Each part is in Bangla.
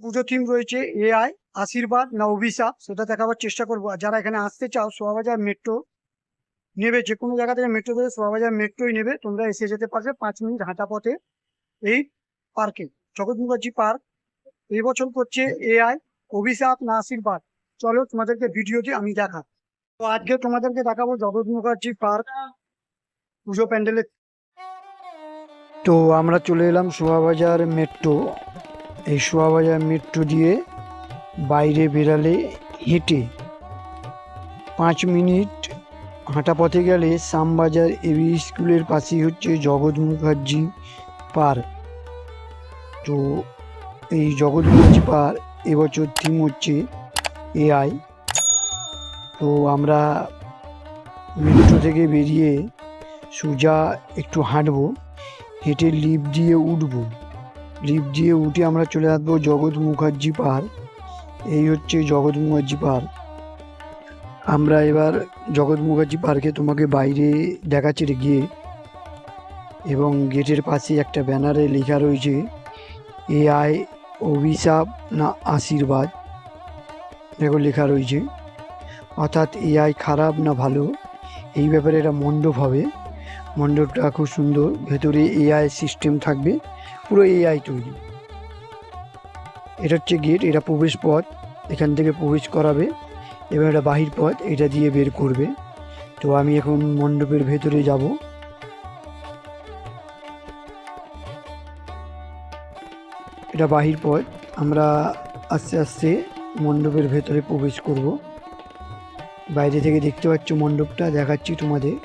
পুজো থিম রয়েছে এআই আশীর্বাদ না অভিশাপ, সেটা দেখাবার চেষ্টা করব। যারা এখানে আসতে চাও সোয়াবাজার মেট্রো নেবে যে কোনো জায়গা থেকে মেট্রো ধরে সোয়াবাজার মেট্রোই নেবে, তোমরা এসে যেতে পারবে পাঁচ মিনিট হাঁটা পথে এই পার্কে জগৎ মুখার্জি পার্ক এই বছর করছে এআই অভিশাপ না আশীর্বাদ। চলো তোমাদেরকে ভিডিওটি আমি দেখা। তো আজকে তোমাদেরকে দেখাবো জগৎ মুখার্জি পার্ক পুজো প্যান্ডেলের। তো আমরা চলে এলাম শোয়াবাজার মেট্রো এই শোয়াবাজার মেট্রো দিয়ে বাইরে বেরালে হেঁটে পাঁচ মিনিট হাঁটা পথে গেলে শ্যামবাজার এবি স্কুলের পাশেই হচ্ছে জগৎ মুখার্জি পার্ক। তো এই জগৎ মুখার্জি পার্ক এবছর থিম হচ্ছে এআই। তো আমরা মেট্রো থেকে বেরিয়ে সোজা একটু হাঁটবো, হেঁটে লিফট দিয়ে উঠবো। লিফট দিয়ে উঠে আমরা চলে আসব জগৎ মুখার্জি পার্ক এই হচ্ছে জগৎ মুখার্জি পার্ক আমরা এবার জগৎ মুখার্জি পার্কে তোমাকে বাইরে দেখাচ্ছি গিয়ে। এবং গেটের পাশে একটা ব্যানারে লেখা রয়েছে এ এআই অভিশাপ না আশীর্বাদ। দেখো লেখা রয়েছে, অর্থাৎ এ এআই খারাপ না ভালো, এই ব্যাপারে এটা মণ্ডপ হবে। মণ্ডপটা খুব সুন্দর। ভেতরে এআই সিস্টেম থাকবে, পুরো এআই তৈরি। এটা হচ্ছে গেট এটা প্রবেশ পথ, এখান থেকে প্রবেশ করাবে, এবার এটা বাহির পথ, এটা দিয়ে বের করবে। তো আমি এখন মণ্ডপের ভেতরে যাব। এটা বাহির পথ, আমরা আস্তে আস্তে মণ্ডপের ভেতরে প্রবেশ করব। বাইরে থেকে দেখতে পাচ্ছ মণ্ডপটা, দেখাচ্ছি তোমাদের।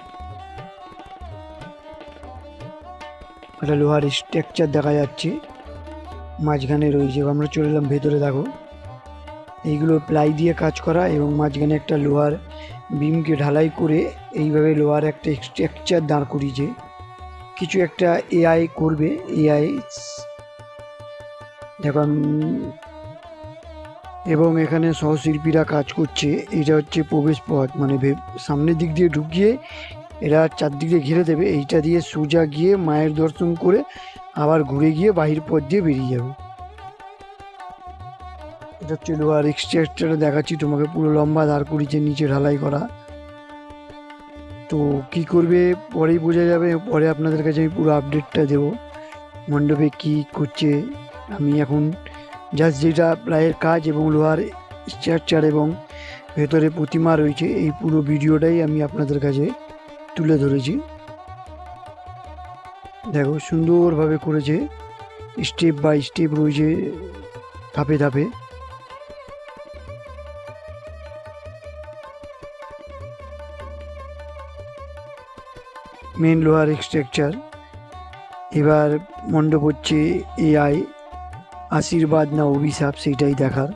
একটা লোহার স্ট্রাকচার দেখা যাচ্ছে। মাঝখানে রয়েছে। আমরা চলে এলাম ভেতরে, দেখো। এইগুলো প্লাই দিয়ে কাজ করা এবং মাঝখানে একটা লোহার বিমকে ঢালাই করে এইভাবে লোহার একটা স্ট্রাকচার দাঁড় করিয়েছে। কিছু একটা এআই করবে। এআই দেখো এবং এখানে সহশিল্পীরা কাজ করছে। এটা হচ্ছে প্রবেশ পথ। মানে সামনের দিক দিয়ে ঢুকিয়ে এরা চারদিকে ঘিরে দেবে। এইটা দিয়ে সোজা গিয়ে মায়ের দর্শন করে আবার ঘুরে গিয়ে বাহির পথ দিয়ে বেরিয়ে যাবে। এটা হচ্ছে লোহার এক্সট্রাক্টারে দেখাচ্ছি, তোমাকে পুরো লম্বা দাঁড় করিয়েছে নিচে ঢালাই করা। তো কি করবে? পরেই বোঝা যাবে, পরে আপনাদের কাছে আমি পুরো আপডেটটা দেবো। মণ্ডপে কি করছে? আমি এখন জাস্ট যেটা প্রায়ের কাজ এবং লোহার স্ট্রাকচার এবং ভেতরে প্রতিমা রয়েছে, এই পুরো ভিডিওটাই আমি আপনাদের কাছে তুলে ধরেছি। দেখো, সুন্দরভাবে করেছে। স্টেপ বাই স্টেপ রয়েছে ধাপে ধাপে। মেন লোহার স্ট্রাকচার। এবার মণ্ডপ হচ্ছে এআই, আশীর্বাদ না অভিশাপ সেইটাই দেখার।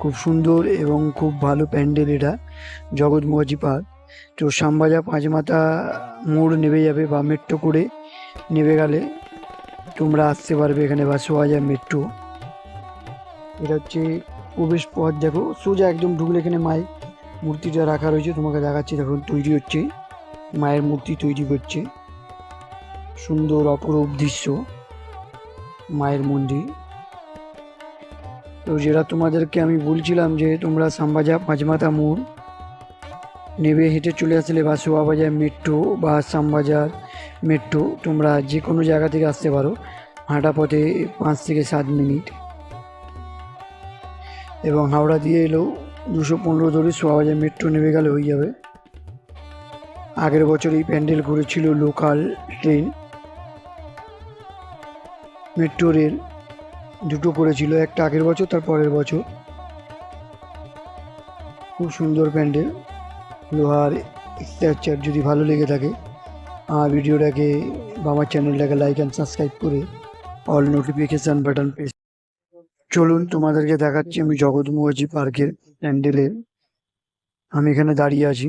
খুব সুন্দর এবং খুব ভালো প্যান্ডেল এটা, জগৎ মুখার্জি পার্ক তো শ্যামবাজা পাঁচ মাথা মোড় নেবে যাবে বা মেট্রো করে নেবে গেলে। তোমরা আসতে পারবে এখানে বা সোয়াজা মেট্রো এটা হচ্ছে প্রবেশ পথ, দেখো, সোজা একদম ঢুকলে এখানে মায়ের মূর্তিটা রাখা রয়েছে, তোমাকে দেখাচ্ছি দেখুন তৈরি হচ্ছে, মায়ের মূর্তি তৈরি করছে। সুন্দর অপরূপ দৃশ্য, মায়ের মন্দির। তো যেটা তোমাদেরকে আমি বলছিলাম যে তোমরা সাম্বাজা পাঁচমাথা মোড় নেবে, হেঁটে চলে আসলে বা শোয়াবাজার মেট্রো বা শ্যামবাজার মেট্রো তোমরা যে কোনো জায়গা থেকে আসতে পারো। হাঁটা পথে পাঁচ থেকে সাত মিনিট। এবং হাওড়া দিয়ে এলেও দুশো পনেরো ধরে শোয়াবাজার মেট্রো নেমে গেলে হয়ে যাবে। আগের বছর এই প্যান্ডেল করেছিল লোকাল ট্রেন। মেট্রো রেল দুটো করেছিল, একটা আগের বছর তার পরের বছর। খুব সুন্দর প্যান্ডেল। লোহার স্ট্রাকচার যদি ভালো লেগে থাকে আমার ভিডিওটাকে বা আমার চ্যানেলটাকে লাইক অ্যান্ড সাবস্ক্রাইব করে অল নোটিফিকেশান বাটন প্রেস চলুন, তোমাদেরকে দেখাচ্ছি আমি জগৎ মুখার্জি পার্কের প্যান্ডেলে। আমি এখানে দাঁড়িয়ে আছি।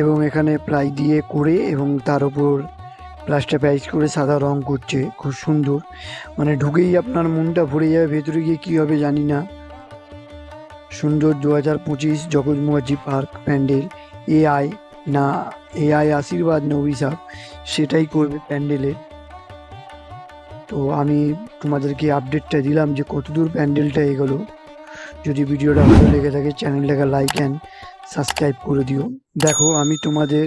এবং এখানে প্লাই দিয়ে করে এবং তার উপর প্লাস্টার প্যাচ করে সাদা রং করছে, খুব সুন্দর। মানে ঢুকেই আপনার মনটা ভরে যাবে, ভেতরে গিয়ে কী হবে জানি না। সুন্দর দু হাজার পঁচিশ জগৎমুয়াজি পার্ক প্যান্ডেল, এআই না, এআই আশীর্বাদ না অভিশাপ, সেটাই করবে প্যান্ডেলে। তো আমি তোমাদেরকে আপডেটটা দিলাম যে কতদূর প্যান্ডেলটা এগোলো। যদি ভিডিওটা ভালো লেগে থাকে, চ্যানেলটাকে লাইক অ্যান্ড সাবস্ক্রাইব করে দিও। দেখো আমি তোমাদের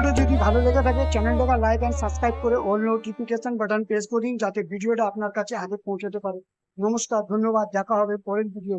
ভিডিওটা যদি ভালো লেগে থাকে চ্যানেলটাকে লাইক অ্যান্ড সাবস্ক্রাইব করে অল নোটিফিকেশন বাটন প্রেস করে দিন যাতে ভিডিওটা আপনার কাছে আগে পৌঁছাতে পারে। নমস্কার, ধন্যবাদ, দেখা হবে পরের ভিডিও